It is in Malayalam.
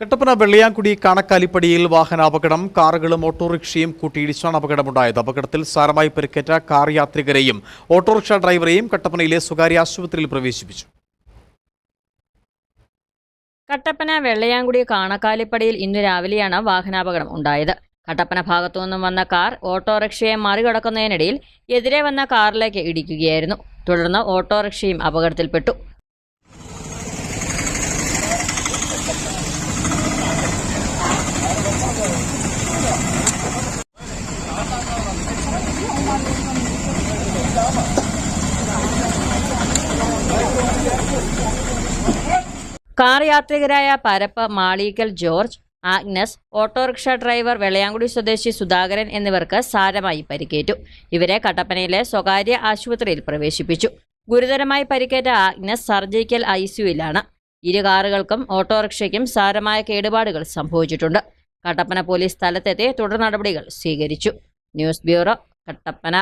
കട്ടപ്പന വെള്ളിയാങ്കുടി കാണക്കാലിപ്പടിയിൽ വാഹനാപകടം കാറുകളും ഓട്ടോറിക്ഷയും കൂട്ടിയിടിച്ചാണ് അപകടമുണ്ടായത്. അപകടത്തിൽ സാരമായി പരിക്കേറ്റ കാർ യാത്രികരെയും ഓട്ടോറിക്ഷ ഡ്രൈവറെയും കട്ടപ്പനയിലെ സ്വകാര്യ ആശുപത്രിയിൽ പ്രവേശിപ്പിച്ചു. കട്ടപ്പന വെള്ളയാങ്കുടി കാണക്കാലിപ്പടിയിൽ ഇന്നു രാവിലെയാണ് വാഹനാപകടം ഉണ്ടായത്. കട്ടപ്പന ഭാഗത്തു നിന്നും വന്ന കാർ ഓട്ടോറിക്ഷയെ മറികടക്കുന്നതിനിടയിൽ എതിരെ വന്ന കാറിലേക്ക് ഇടിക്കുകയായിരുന്നു. തുടർന്ന് ഓട്ടോറിക്ഷയും അപകടത്തിൽപ്പെട്ടു. Car യാത്രികരായ Parappa Malikkal George Agnes autorickshaw driver Vellayankudi സ്വദേശി സുധാകരൻ എന്നിവർക്ക് സാരമായി പരിക്കേറ്റു. ഇവരെ കട്ടപ്പനയിലെ സ്വകാര്യ ആശുപത്രിയിൽ പ്രവേശിപ്പിച്ചു. ഗുരുതരമായി പരിക്കേറ്റ ആഗ്നസ് സർജിക്കൽ ഐ സിയുയിലാണ് ഇരു കാറുകൾക്കും ഓട്ടോറിക്ഷയ്ക്കും സാരമായ കേടുപാടുകൾ സംഭവിച്ചിട്ടുണ്ട്. കട്ടപ്പന പോലീസ് സ്ഥലത്തെത്തി തുടർ നടപടികൾ സ്വീകരിച്ചു. News bureau Kattappana.